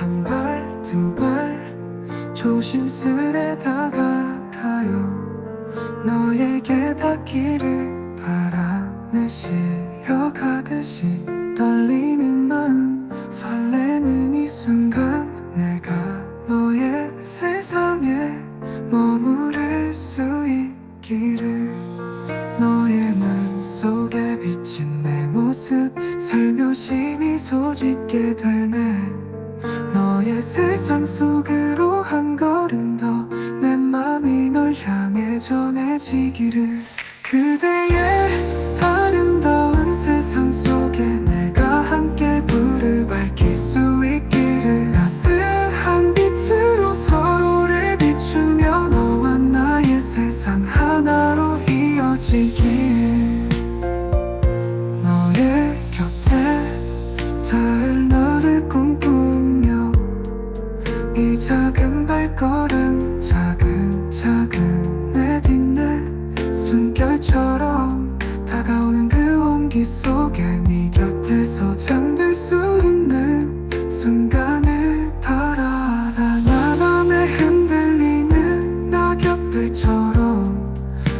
한 발 두 발 조심스레 다가가요. 너에게 닿기를 바람에 실려가듯이 떨리는 마음 설레는 이 순간 내가 너의 세상에 머무를 수 있기를. 너의 눈 속에 비친 내 모습 살며시 미소 짓게 되네 세상 속으로 한 걸음 더 내 맘이 널 향해 전해지기를 그대의 발걸음 차근차근 내딛는 숨결처럼 다가오는 그 온기 속에 네 곁에서 잠들 수 있는 순간을 바라다 나만에 흔들리는 낙엽들처럼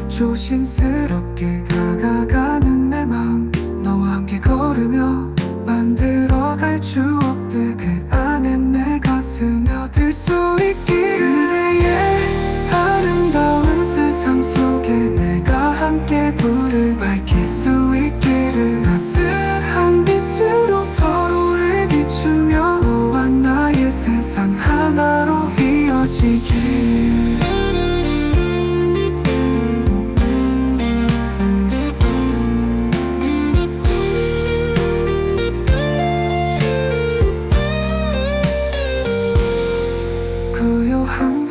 조심스럽게 다가가는 내 마음. 너와 함께 걸으며 만들어갈 추 come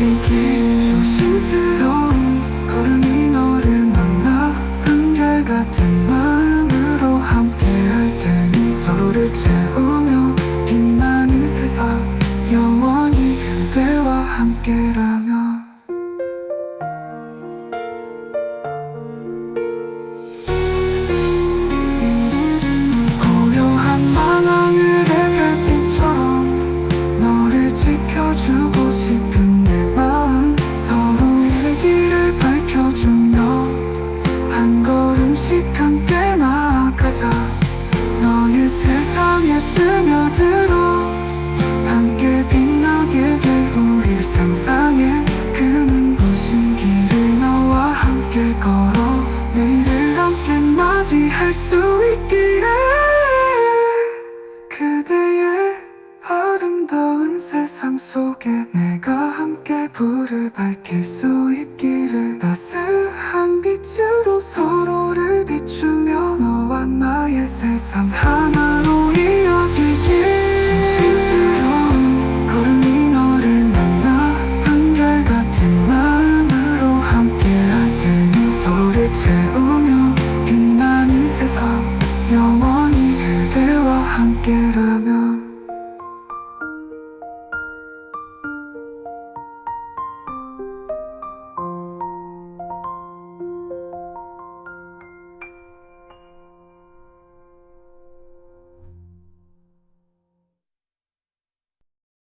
이 스며들어 함께 빛나게 될 우리를 상상해 그 눈부신 길을 너와 함께 걸어 내일을 함께 맞이할 수 있기를 그대의 아름다운 세상 속에 내가 함께 불을 밝힐 수 있기를 따스한 빛으로 서로를 비추며 너와 나의 세상 하나